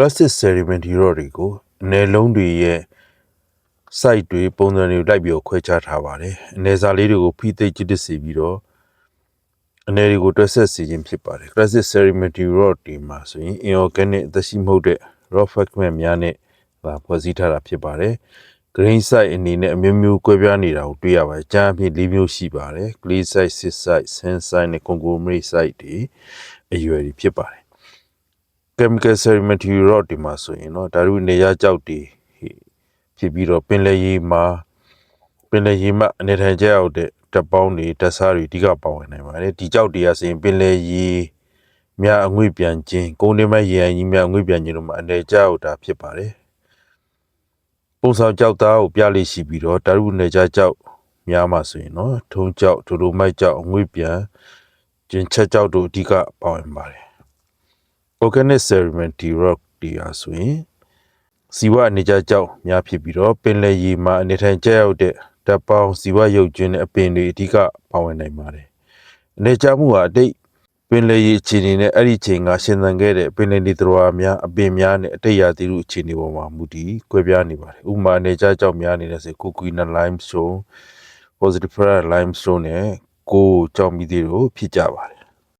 classic sedimentary rock တွေကိုအနယ်လုံးတွေရဲ့ site တွေပုံစံတွေလိုက်ပြီးတော့ခွဲခြားထားပါတယ်အနေစာလေးတွေကိုဖိသိပ်ကျစ်စေပြီးတော့အနေတွေကိုတွက်ဆက်စီခြင်းဖြစ်ပါတယ် classic sedimentary rock တွေမှာဆိုရင် inorganic အသက်ရှိမဟုတ်တဲ့ rock fragment များနဲ့ပါဖွဲ့စည်းထားတာဖြစ်ပါတယ် grain site အနေနဲ့အမျိုးမျိုးကွဲပြားနေတာကိုတွေ့ရပါတယ်။ကြားအဖြစ်၄မျိုးရှိပါတယ်။ clay site, sit site, sand site နဲ့ conglomerate site တွေအရွယ်တွေဖြစ်ပါတယ်။ chemical sedimentary rock တွေမှာဆိုရင်တော့ဓာတုနေရကြောက်တွေဖြစ်ပြီးတော့ပင်လယ်ရေမှာပင်လယ်ရေမှအနေထိုင်ကျရောက်တဲ့တပ်ပေါင်းတွေတပ်စားတွေအဓိကပါဝင်နိုင်ပါတယ်။ဒီကြောက်တွေကဆိုရင်ပင်လယ်ရေများအငွေ့ပြန်ခြင်းကုန်းတွင်းမဲ့ရေအိုင်ကြီးများအငွေ့ပြန်ခြင်းတို့မှာအနေကျရောက်တာဖြစ်ပါတယ်။ပုံဆောင်ကြောက်သားကိုပြလိရှိပြီးတော့တာရုနယ်ကြကြောက်များမှာဆိုရင်တော့ထုံးကြောက်ဒိုဒိုမိုက်ကြောက်အငွေ့ပြန်ကျင်ချက်ကြောက်တို့အဓိကပါဝင်ပါတယ်။ organic sedimentary rock တွေဟာဆိုရင်ဇီဝအနေကြကြောက်များဖြစ်ပြီးတော့ပင်လယ်ရေမှာအနေထိုင်ကျရောက်တဲ့ဓာတ်ပေါင်းဇီဝရုပ်ကျွင်းတဲ့အပင်တွေအဓိကပါဝင်နိုင်ပါတယ်။အနေကြမှုဟာအတိတ်ပင်လယ်ရေအခြေအနေနဲ့အဲ့ဒီအချိန်ကရှင်သန်ခဲ့တဲ့ပင်လယ်နေသတ္တဝါများအပင်များနဲ့အတိတ်ရာသီဥအခြေအနေပေါ်မှာမူတည်ကွဲပြားနေပါတယ်။ဥပမာအနေကြကြောက်များနေတဲ့ဆိုကိုကွီန limestone positive limestone နဲ့ကိုကြောက်မိသေးတို့ဖြစ်ကြပါတယ်